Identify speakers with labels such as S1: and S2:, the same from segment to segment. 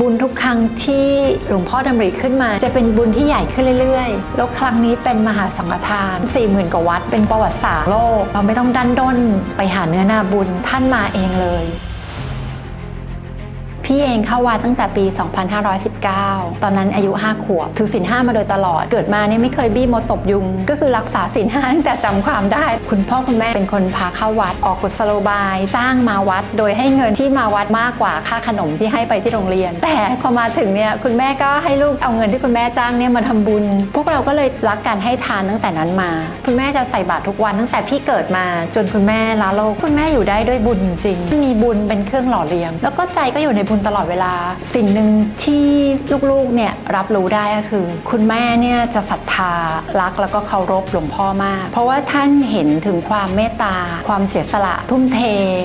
S1: บุญทุกครั้งที่หลวงพ่อดำริขึ้นมา จะเป็นบุญที่ใหญ่ขึ้นเรื่อยๆ แล้วครั้งนี้เป็นมหาสังฆทาน 40,000 กว่าวัด เป็นประวัติศาสตร์โลก เราไม่ต้องดันด้นไปหาเนื้อนาบุญท่านมาเองเลย พี่เองเข้าวัดตั้งแต่ปี 2519 ตอนนั้นอายุ 5 ขวบ ถือศีลห้ามาโดยตลอด เกิดมาเนี่ยไม่เคยบี้มดตบยุง ก็คือรักษาศีลห้าตั้งแต่จำความได้ คุณพ่อคุณแม่เป็นคนพาเข้าวัด ออกกฎสโลบาย จ้างมาวัด โดยให้เงินที่มาวัดมากกว่าค่าขนมที่ให้ไปที่โรงเรียน แต่พอมาถึงเนี่ยคุณแม่ก็ให้ลูกเอาเงินที่คุณแม่จ้างเนี่ยมาทำบุญ พวกเราก็เลยรักการให้ทานตั้งแต่นั้นมา คุณแม่จะใส่บาตรทุกวันตั้งแต่พี่เกิดมาจนคุณแม่ลาโลก คุณแม่อยู่ได้ด้วยบุญจริง มีบุญเป็นเครื่องหล่อเลี้ยง แล้วก็ใจก็อยู่ในบุญตลอดเวลา สิ่งหนึ่งที่ลูกๆเนี่ยรับรู้ได้ก็คือ คุณแม่เนี่ยจะศรัทธารักแล้วก็เคารพหลวงพ่อมาก เพราะว่าท่านเห็นถึงความเมตตา ความเสียสละทุ่มเท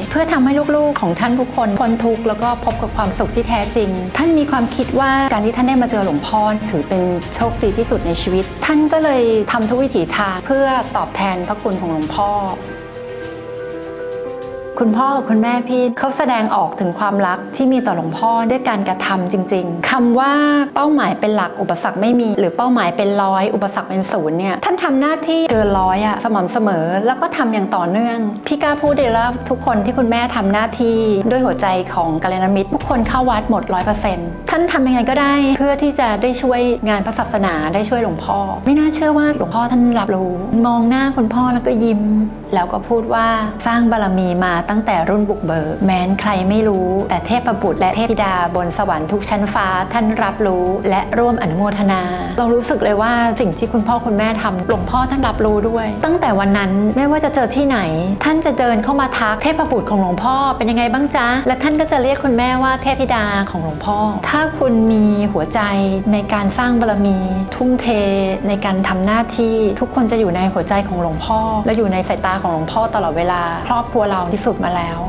S1: เพื่อทำให้ลูกๆ ของท่านทุกคนพ้นทุกข์แล้วก็พบกับความสุขที่แท้จริง ท่านมีความคิดว่าการที่ท่านได้มาเจอหลวงพ่อถือเป็นโชคดีที่สุดในชีวิต ท่านก็เลยทำทุกวิถีทางเพื่อตอบแทนพระคุณของหลวงพ่อ คุณพ่อกับคุณแม่พี่เขาแสดงออกถึงความรักที่มีต่อหลวงพ่อด้วยการกระทำจริง ๆคำว่าเป้าหมายเป็นหลักอุปสรรคไม่มี หรือเป้าหมายเป็นร้อยอุปสรรคเป็นศูนย์เนี่ยท่านทำหน้าที่เกินร้อยอะสม่ำเสมอ แล้วก็ทำอย่างต่อเนื่อง พี่กล้าพูดเลยแล้วทุกคนที่คุณแม่ทำหน้าที่ด้วยหัวใจของกัลยาณมิตรทุกคนเข้าวัดหมดร้อยเปอร์เซ็นต์ท่านทำยังไงก็ได้ เพื่อที่จะได้ช่วยงานพระศาสนาได้ช่วยหลวงพ่อ ไม่น่าเชื่อว่าหลวงพ่อท่านรับรู้ มองหน้าคุณพ่อแล้วก็ยิ้ม แล้วก็พูดว่าสร้างบารมีมาตั้งแต่รุ่นบุกเบิกแม้นใครไม่รู้ แต่เทพบุตรและเทพธิดาบนสวรรค์ทุกชั้นฟ้าท่านรับรู้และร่วมอนุโมทนา เรารู้สึกเลยว่าสิ่งที่คุณพ่อคุณแม่ทำหลวงพ่อท่านรับรู้ด้วย ตั้งแต่วันนั้นไม่ว่าจะเจอที่ไหน ท่านจะเดินเข้ามาทักเทพบุตรของหลวงพ่อเป็นยังไงบ้างจ๊ะและท่านก็จะเรียกคุณแม่ว่าเทพธิดาของหลวงพ่อ ถ้าคุณมีหัวใจในการสร้างบารมี ทุ่มเทในการทำหน้าที่ทุกคนจะอยู่ในหัวใจของหลวงพ่อ และอยู่ในสายตาของหลวงพ่อตลอดเวลา ครอบครัวเราที่สุดมาแล้ว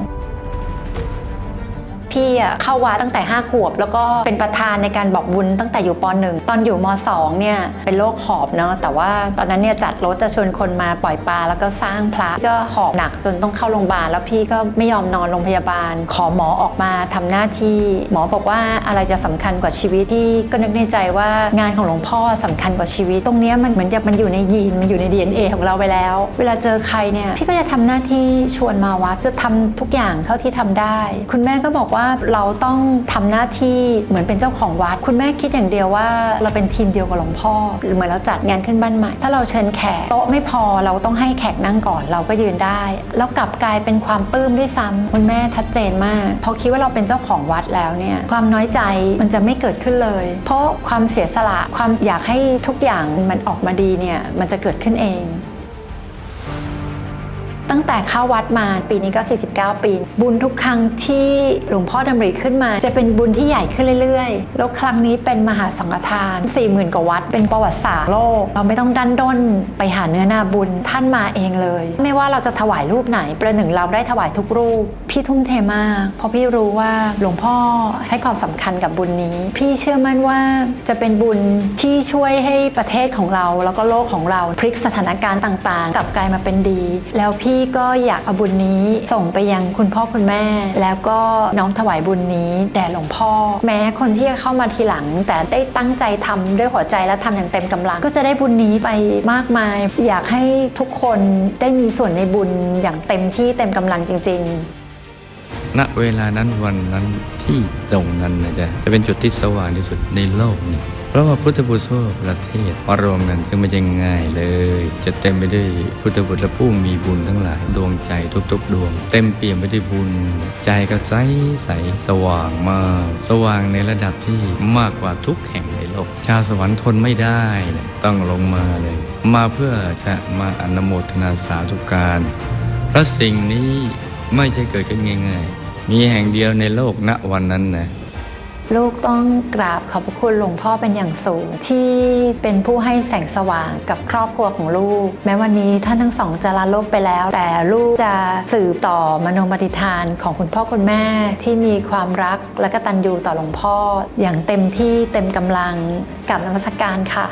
S1: พี่เข้าวัดตั้งแต่ 5 ขวบ แล้วก็เป็นประธานในการบอกบุญตั้งแต่อยู่ป .1 ตอนอยู่ม .2 เนี่ยเป็นโรคหอบเนาะแต่ว่าตอนนั้นเนี่ยจัดรถจะชวนคนมาปล่อยปลาแล้วก็สร้างพระก็หอบหนักจนต้องเข้าโรงพยาบาลแล้วพี่ก็ไม่ยอมนอนโรงพยาบาล ขอหมอออกมาทำหน้าที่หมอบอกว่าอะไรจะสำคัญกว่าชีวิตที่ก็นึกในใจว่างานของหลวงพ่อสำคัญกว่าชีวิต ตรงเนี้ยมันเหมือนกับมันอยู่ในยีนมันอยู่ใน DNA ของเราไปแล้ว เวลาเจอใครเนี่ยพี่ก็จะทำหน้าที่ชวนมาวัดจะทำทุกอย่างเท่าที่ทำได้ คุณแม่ก็บอกว่าเราต้องทำหน้าที่เหมือนเป็นเจ้าของวัด คุณแม่คิดอย่างเดียวว่า เราเป็นทีมเดียวกับหลวงพ่อหรือเหมือนเราจัดงานขึ้นบ้านใหม่ถ้าเราเชิญแขกโต๊ะไม่พอเราต้องให้แขกนั่งก่อนเราก็ยืนได้ แล้วกลับกลายเป็นความปลื้มด้วยซ้ำคุณแม่ชัดเจนมากพราะคิดว่าเราเป็นเจ้าของวัดแล้วเนี่ยความน้อยใจมันจะไม่เกิดขึ้นเลย เพราะความเสียสละความอยากให้ทุกอย่างมันออกมาดีเนี่ยมันจะเกิดขึ้นเอง ตั้งแต่เข้าวัดมาปีนี้ก็ 49 ปี บุญทุกครั้งที่หลวงพ่อดำริขึ้นมา จะเป็นบุญที่ใหญ่ขึ้นเรื่อยๆ แล้วครั้งนี้เป็นมหาสังฆทาน 40,000 กว่าวัด เป็นประวัติศาสตร์โลก เราไม่ต้องดันด้นไปหาเนื้อนาบุญท่านมาเองเลย ไม่ว่าเราจะถวายรูปไหน ประหนึ่งเราได้ถวายทุกรูป พี่ทุ่มเทมาก เพราะพี่รู้ว่าหลวงพ่อให้ความสำคัญกับบุญนี้ พี่เชื่อมั่นว่าจะเป็นบุญที่ช่วยให้ประเทศของเรา แล้วก็โลกของเราพลิกสถานการณ์ต่างๆ กลับกลายมาเป็นดี แล้วพี่ก็อยากเอาบุญนี้ส่งไปยังคุณพ่อคุณแม่ แล้วก็น้อมถวายบุญนี้แด่หลวงพ่อ แม้คนที่จะเข้ามาทีหลัง แต่ได้ตั้งใจทำด้วยหัวใจและทำอย่างเต็มกำลัง ก็จะได้บุญนี้ไปมากมาย อยากให้ทุกคนได้มีส่วนในบุญอย่างเต็มที่เต็มกำลังจริง ๆ
S2: ณเวลานั้นวันนั้นที่ตรงนั้นนะจ๊ะจะเป็นจุดที่สว่างที่สุดในโลกนี้ เพราะว่าพุทธบุตรทั่วประเทศมารวมกันซึ่งไม่ใช่ง่ายเลย จะเต็มไปด้วยพุทธบุตรและผู้มีบุญทั้งหลายดวงใจทุกๆ ดวง เต็มเปี่ยมไปด้วยบุญ ใจก็ใสใสสว่างมาก สว่างในระดับที่มากกว่าทุกแห่งในโลก ชาวสวรรค์ทนไม่ได้ต้องลงมาเลย มาเพื่อจะมาอนุโมทนาสาธุการเพราะสิ่งนี้ไม่ใช่เกิดขึ้นง่าย ๆ มีแห่งเดียวในโลกณวันนั้นนะ
S1: ลูกต้องกราบขอบพระคุณหลวงพ่อเป็นอย่างสูง ที่เป็นผู้ให้แสงสว่างกับครอบครัวของลูก แม้วันนี้ท่านทั้งสองจะลาโลกไปแล้ว แต่ลูกจะสืบต่อมโนปฏิทานของคุณพ่อคุณแม่ ที่มีความรักและกตัญญูต่อหลวงพ่อ อย่างเต็มที่เต็มกำลังกับนมัสการค่ะ